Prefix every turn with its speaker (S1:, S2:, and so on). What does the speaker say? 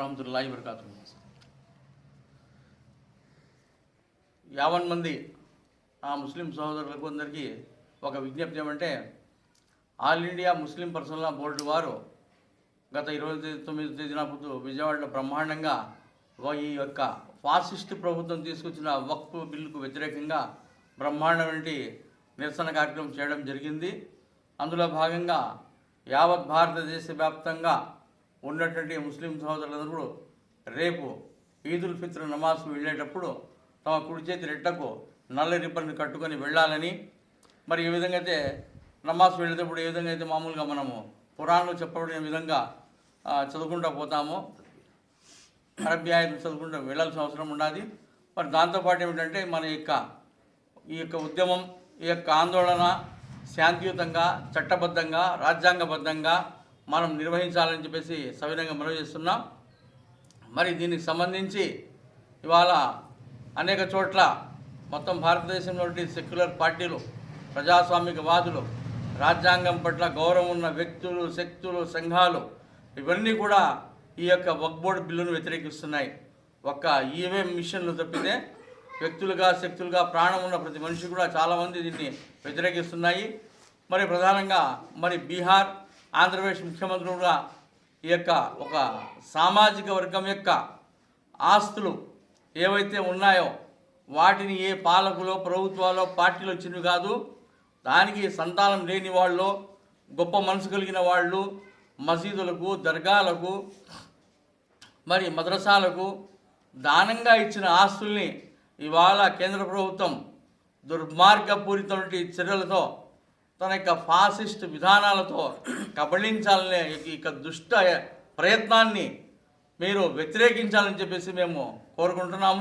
S1: వరహమతుల్లాహి వబర్కాతు యావన్ మంది ఆ ముస్లిం సహోదరులకు అందరికీ ఒక విజ్ఞప్తి ఏమంటే all India Muslim personal law board వారు గత ఇరవై తొమ్మిది తేదీన విజయవాడలో బ్రహ్మాండంగా ఈ యొక్క ఫాసిస్ట్ ప్రభుత్వం తీసుకొచ్చిన వక్ఫ్ బిల్లుకు వ్యతిరేకంగా బ్రహ్మాండమైన నిరసన కార్యక్రమం చేయడం జరిగింది. అందులో భాగంగా యావత్ భారతదేశ వ్యాప్తంగా ఉన్నటువంటి ముస్లిం సహోదరులందరూ రేపు ఈదుల్ ఫిత్ర్ నమాజ్ వెళ్ళేటప్పుడు తమ కుడి చేతి రెట్టకు నల్ల రిబ్బన్ కట్టుకొని వెళ్ళాలని. మరి ఏ విధంగా అయితే నమాజ్ వెళ్ళేటప్పుడు ఏ విధంగా అయితే మామూలుగా మనము పురాణంలో చెప్పబడిన విధంగా చదువుకుంటూ పోతాము అరబ్బీ చదువుకుంటూ వెళ్ళాల్సిన అవసరం ఉన్నది మరి దాంతోపాటు ఏమిటంటే మన యొక్క ఈ యొక్క ఉద్యమం ఈ యొక్క ఆందోళన శాంతియుతంగా చట్టబద్ధంగా రాజ్యాంగబద్ధంగా మనం నిర్వహించాలని చెప్పేసి సవినంగా మనవి చేస్తున్నాం. మరి దీనికి సంబంధించి ఇవాళ అనేక చోట్ల మొత్తం భారతదేశంలోని సెక్యులర్ పార్టీలు ప్రజాస్వామికవాదులు రాజ్యాంగం పట్ల గౌరవం ఉన్న వ్యక్తులు శక్తులు సంఘాలు ఇవన్నీ కూడా ఈ యొక్క వక్బోర్డ్ బిల్లును వ్యతిరేకిస్తున్నాయి. ఒక్క ఈవే మిషన్లు తప్పితే వ్యక్తులుగా శక్తులుగా ప్రాణం ఉన్న ప్రతి మనిషి కూడా చాలామంది దీన్ని వ్యతిరేకిస్తున్నాయి. మరి ప్రధానంగా మరి బీహార్ ఆంధ్రప్రదేశ్ ముఖ్యమంత్రులుగా ఈ యొక్క ఒక సామాజిక వర్గం యొక్క ఆస్తులు ఏవైతే ఉన్నాయో వాటిని ఏ పాలకులో ప్రభుత్వాలో పార్టీలు వచ్చినవి కాదు దానికి సంతానం లేని వాళ్ళు గొప్ప మనసు కలిగిన వాళ్ళు మసీదులకు దర్గాలకు మరి మద్రసాలకు దానంగా ఇచ్చిన ఆస్తుల్ని ఇవాళ కేంద్ర ప్రభుత్వం దుర్మార్గపూరితమైన చర్యలతో తన యొక్క ఫాసిస్ట్ విధానాలతో కబళించాలనే యొక్క దుష్ట ప్రయత్నాన్ని మీరు వ్యతిరేకించాలని చెప్పేసి మేము కోరుకుంటున్నాము.